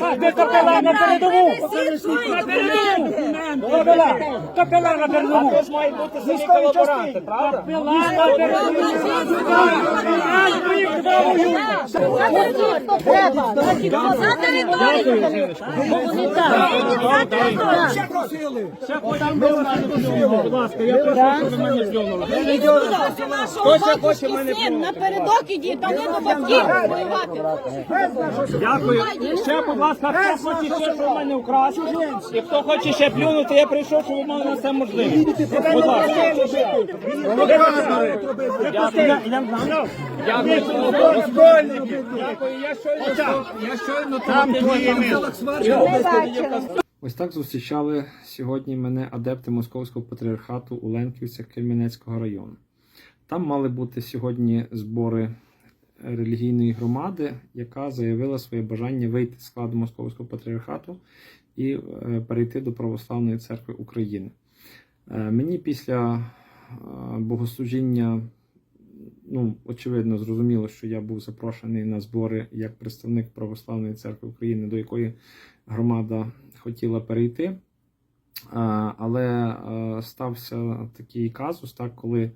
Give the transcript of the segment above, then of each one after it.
Де капелан на передову? На передову! Капелан на передову! Тож мають бути самі колаборанти, правда? Капелан на передову! Капелан приїхав! За територію. Вони так. За територію. Будь ласка, я прошу, щоб ви мене зйомили. Хто ще хоче мене напередок іді, там не до батьків воювати. Дякую. Ще, будь ласка, хто хоче ще, що мене вкрасти? І хто хоче ще плюнути, я прийшов, щоб ви мали на це можливість. Будь ласка. Дякую. Дякую. Дякую. Я щойно, я щойно там Ось так зустрічали сьогодні мене адепти Московського патріархату у Ленківцях Кельменецького району. Там мали бути сьогодні збори релігійної громади, яка заявила своє бажання вийти з складу Московського патріархату і е, перейти до Православної церкви України. Е, Мені після е, богослужіння, ну, очевидно, зрозуміло, що я був запрошений на збори як представник Православної церкви України, до якої громада хотіла перейти. Але стався такий казус, так, коли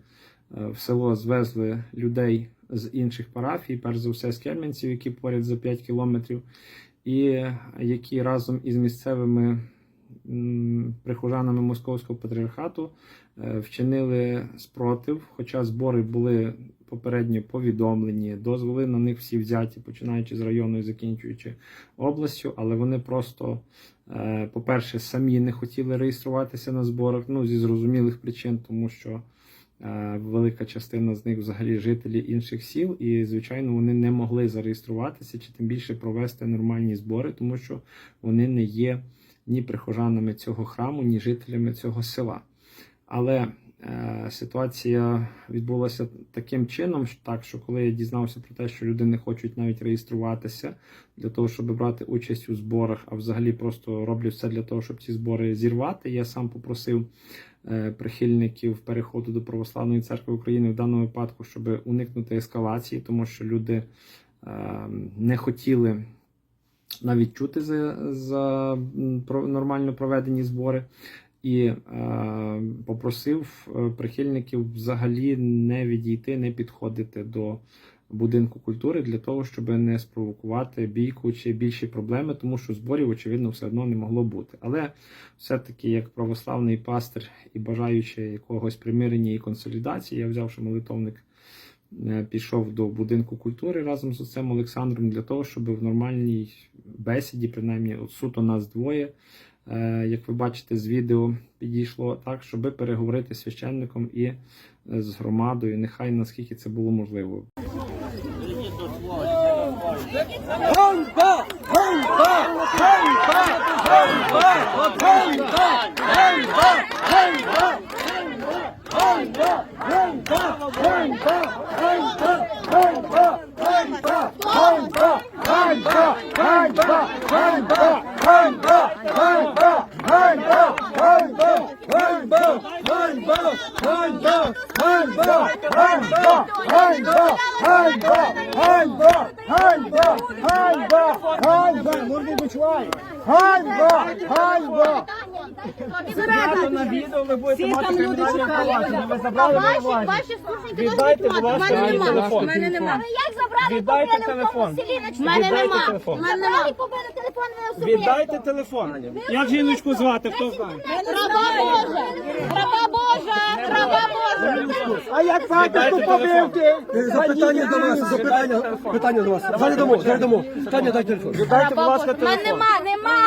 в село звезли людей з інших парафій, перш за все з Кельменців, які поряд за 5 кілометрів, і які разом із місцевими прихожанами Московського патріархату е, вчинили спротив, хоча збори були попередньо повідомлені, дозволи на них всі взяті, починаючи з району і закінчуючи областю, але вони просто, е, по-перше, самі не хотіли реєструватися на зборах, ну зі зрозумілих причин, тому що велика частина з них взагалі жителі інших сіл, і звичайно вони не могли зареєструватися чи тим більше провести нормальні збори, тому що вони не є ні прихожанами цього храму, ні жителями цього села. Але е, ситуація відбулася таким чином, що так що коли я дізнався про те, що люди не хочуть навіть реєструватися для того, щоб брати участь у зборах, а взагалі просто роблять все для того, щоб ці збори зірвати. Я сам попросив е, прихильників переходу до Православної церкви України в даному випадку, щоб уникнути ескалації, тому що люди е, не хотіли навіть чути за, за нормально проведені збори. І е, попросив е, прихильників взагалі не відійти, не підходити до будинку культури для того, щоб не спровокувати бійку чи більші проблеми, тому що зборів, очевидно, все одно не могло бути. Але все-таки, як православний пастир і бажаючи якогось примирення і консолідації, я взявши молитовник, е, пішов до будинку культури разом з отцем Олександром для того, щоб в нормальній бесіді, принаймні, от суто нас двоє. Е, Як ви бачите з відео, підійшло так, щоб переговорити з священником і е, з громадою, нехай наскільки це було можливо. Знято на відео ви будете мати кримінальне провадження. Ви забрали Ваші, моє ваші слушники Віддайте, будь У ласка, мене мій нема. телефон. У мене нема. Як забрали Віддайте побили в телефон. тому селі на У мене Віддайте нема. телефон. Мене нема. Забрали, побили телефон, ви особисто. Віддайте телефон. Як жіночку звати, хто знає? Раба Божа! Раба Божа! А як батюшку побивки? Запитання до вас, запитання, питання до вас. Зараз дамо, зараз дамо. Питання дайте телефон. Віддайте, будь ласка, телефон. нема, нема,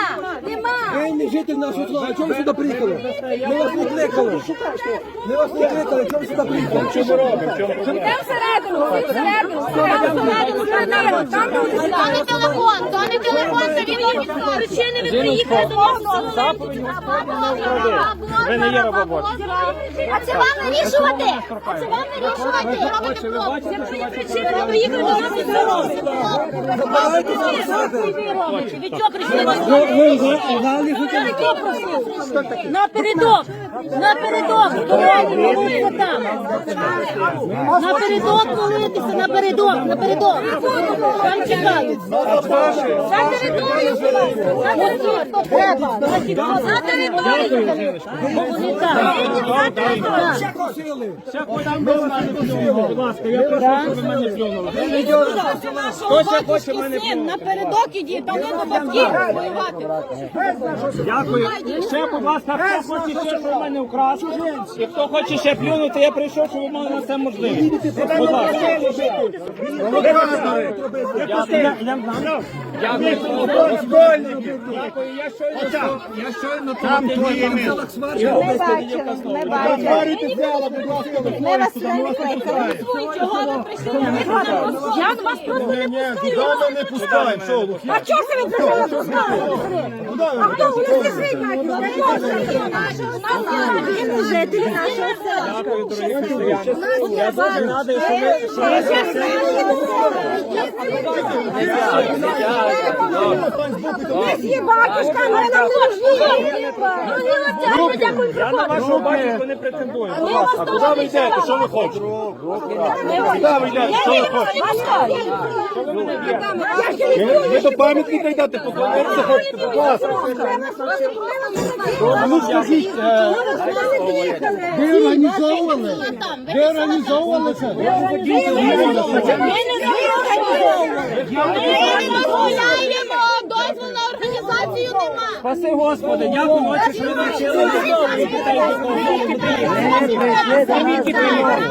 нема. Ви не житель нашого села, а чому ви сюди приїхали? Ми вас не кликали. Ми вас не кликали, чому ви сюди приїхали? Що ми робимо? Там всередину, всі всередину, всередину, всередину, всередину. Там люди То не телефон, то не телефон, це він офіцер. Причини ви приїхали до нас. Заповідь Ви не є рабобор. А це вам вирішувати? А це вам вирішувати? Отже, ви бачите, що ваші Причини ви приїхали до нас і за себе. Ви чого прийшли? Напередок! Напередок! Моліться там! Напередок молитися, напередок, напередок! Там чекають! За територію! За територію! За територію! Бо вони там! За! Будь ласка, я прошу, щоб ви мене плюнули. Хто ще хоче мене напередок іді, там не до батьків воювати. Дякую. Ще, будь ласка, хто хоче ще, щоб мене украсти. І хто хоче ще плюнути, я прийшов, щоб ви мали на це можливість. Будь ласка. Дякую. Дякую. Дякую. Я щойно, я щойно там твої Ми вас не кликали. Чого ви прийшли? Я вас просто не пускаю. не пускаємо, що? А чого це ви прийшли не пускали? А хто у нас не? Він не нашого села. Я дуже радий, що ви, Є батюшка, ми нам нужні. Дякую, Я на вашу батьку не претендую. Будь ласка. А куди ви йдете? Що ви хочете? Куди ви йдете? Що ви хочете? Ви, ви до пам'ятника йдете, поклонитися хочете, будь ласка. Ну скажіть, е, Ви організовували? Ви організовували це? Ми не організовували. Ми не дозволяємо. Дозволу на організацію нема. Спаси Господи, дякую, отче, що ви навчили дітей дітей до того. Звідки приїхали?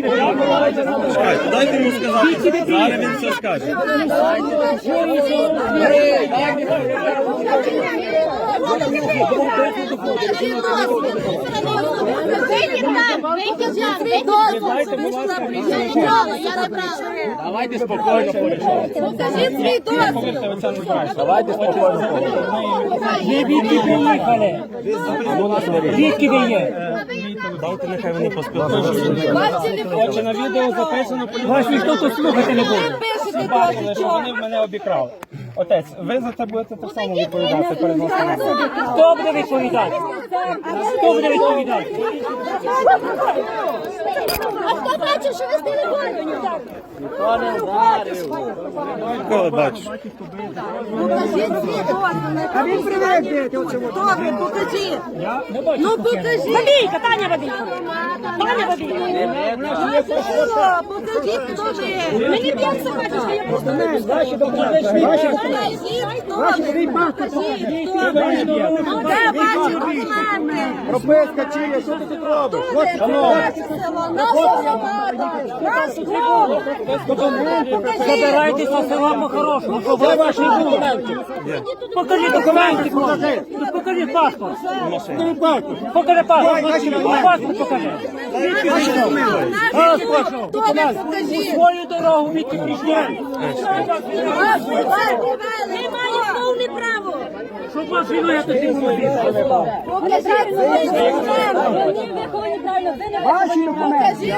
Дякую, отче, за те. дайте йому сказати. Зараз він все скаже. Вийдіть Давайте спокійно свій. Давайте спокійно приїхали? Звідки ви є? Дайте нехай вони поспілкуються. Отче, на відео записано, вас ніхто тут слухати не буде. Ви бачили, що вони мене обікрали. Отець, ви за це будете так само відповідати перед Господом. Хто буде відповідати? Хто буде відповідати? А що ви з телефоном? Коли бачиш? Покажіть свій дозвіл. А він приведе. Добре, покажіть. Ну покажіть. Бабійка, Таня Бабійка. Таня Бабійка. Що? Покажіть, хто ви. Мені п'ять собачок, я просто не знаю. Покажіть, хто ви. Покажіть, хто ви. Де ваші? Прописка чия, що ти тут робиш? Хто ви? Це наше село, наша громада, Забирайтесь на села по-хорошому, щоб ви ваші документи. Покажіть документи, покажи. Покажи паспорт. Покажи паспорт. Паспорт покажи. Паспорт. Свою дорогу від пішли. Ви маєте повне право. Було. Покажіть свої документи. Ваші документи.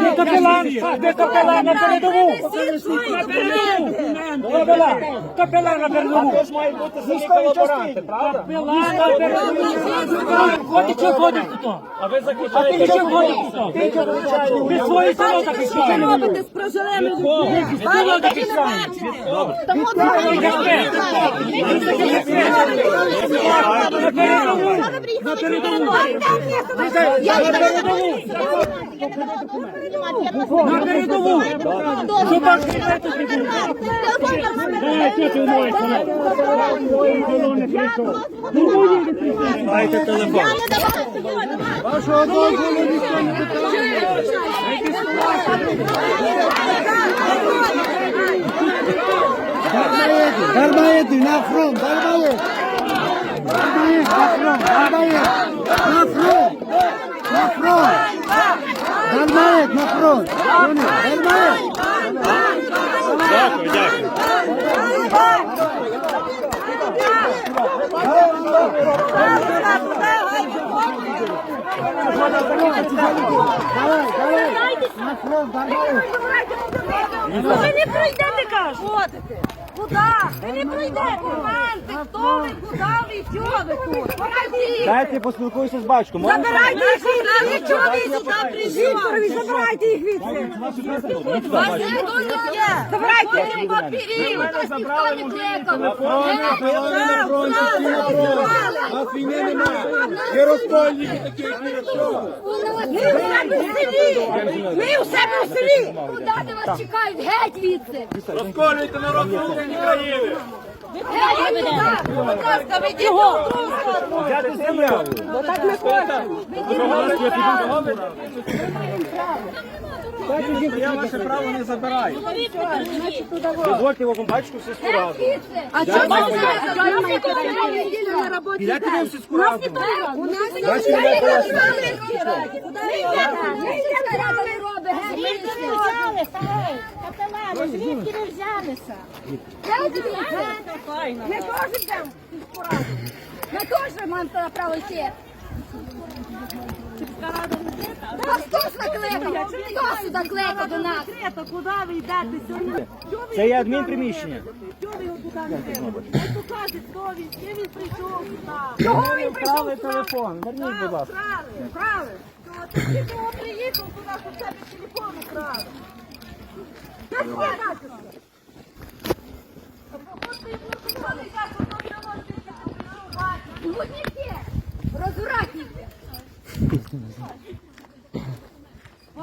Де капелан? Де капелан на передову? Капелан. Капелан на передову. Тож мають бути самі колаборанти, правда? Капелан на передову. Ходить, що ходиш тут? А ви захищаєте? А ти що ходиш тут? Ви свої село захищаєте. робите з прожилими людьми. Від кого захищаєте? Тому На передову. На передову. На передову. Щоб вас кричати не було. Дай, що ти умоєш мене? Твої колони прийшов. Ну, мої не прийшли. Дайте телефон. Я не давала. Вашого дозволу ніхто не Дармаеды, на фронт, Дармаед! Дармаед, на фронт, Дармаед! На фронт! На фронт! Дармаед, на фронт! Понял? Дармаед! Дякую, дякую. Давай, давай. Ну ви не пройдете, кажу. Куди? Ви не пройдете. Документи, хто ви, куди ви, що ви тут? Покажіть. Дайте поспілкуюся з батьком. Забирайте їх звідси. Чого ви сюди прийшли? Забирайте їх звідси. Вас ніхто не є. Забирайте. Папірів. Нас війни немає. Є такі, як ви? Ми у себе в селі. Ми у себе в селі. Куди вас чекають? Геть звідси! Розколюйте народ Будь ласка, ведіть його. в другу землю. Так не Я ваше право не забираю. Дозвольте його бачку в сільську раду. А чого ви на роботі? Підете ви в сільську раду. У нас я зараз- Звідки ви взялися? Ми теж йдемо. Ми теж маємо право йти. Хто ж накликав? Хто сюди кликав до нас? Куди ви йдете сьогодні? Це є адмінприміщення. Чого ви його туди не йдете? Ось хто він, ким він прийшов сюди. Чого він прийшов Вкрали сюди? телефон. Верніть, будь ласка. Вкрали, вкрали. Ти кого приїхав туди, щоб тебе телефон вкрали. Гудніки!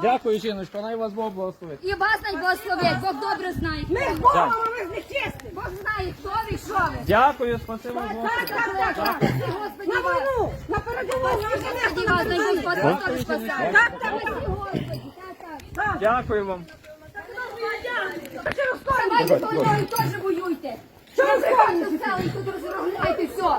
Дякую, жіночко, най вас Бог благословить. І вас най благословить, Бог добре знає. Ми з Богом, а ви з нечистим. Бог знає, хто ви, що ви. Дякую, спасибо Богу. Так, так, так. Господи, На війну, на передову. Господи, вас най Бог добре спасає. Так, так. Господи, Господи, так, так. Дякую вам. Давайте з мною теж воюйте. Що ви і тут все.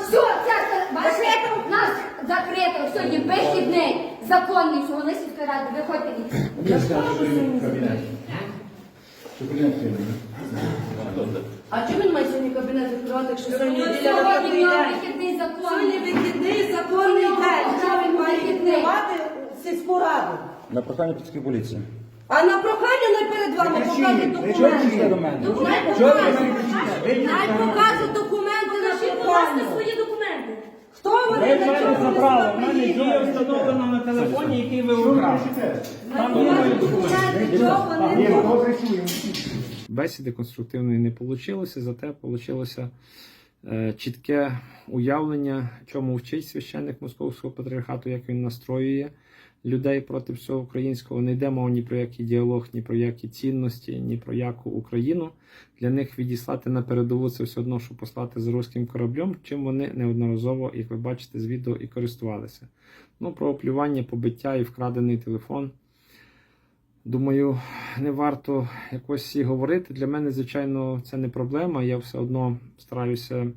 Все, церква, бачите, у нас закрито, сьогодні вихідний, законний, що вони сільської ради, виходьте від. А чому він має сьогодні кабінет відкривати, якщо сьогодні неділя Сьогодні робочий в нього день? вихідний Сьогодні законний. вихідний законний день. Що він має відкривати сільську раду? На прохання Піцької поліції. А на прохання не перед вами покажуть документи. до мене? Най покажуть. Най покажуть документи на прохання. Ви в мене забрали. У мене дія встановлена на телефоні, який ви вони Бесіди конструктивної не вийшло, зате вийшло чітке уявлення, чому вчить священник Московського патріархату, як він настроює людей проти всього українського. Не йде мова ні про який діалог, ні про які цінності, ні про яку Україну. Для них відіслати на передову це все одно, що послати з руським кораблем, чим вони неодноразово, як ви бачите з відео, і користувалися. Ну, про оплювання, побиття і вкрадений телефон. Думаю, не варто якось і говорити. Для мене, звичайно, це не проблема. Я все одно стараюся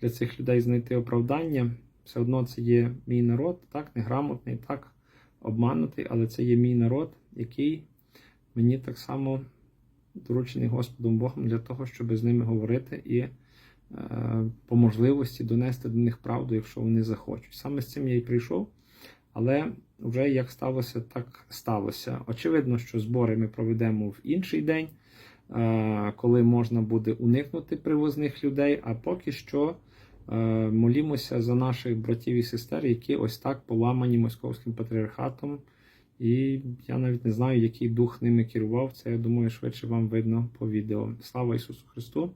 для цих людей знайти оправдання. Все одно це є мій народ, так, неграмотний, так, обманутий, але це є мій народ, який мені так само доручений Господом Богом для того, щоб з ними говорити і е, по можливості донести до них правду, якщо вони захочуть. Саме з цим я і прийшов. Але вже як сталося, так сталося. Очевидно, що збори ми проведемо в інший день, е, коли можна буде уникнути привозних людей. А поки що е, молімося за наших братів і сестер, які ось так поламані московським патріархатом. І я навіть не знаю, який дух ними керував. Це я думаю, швидше вам видно по відео. Слава Ісусу Христу!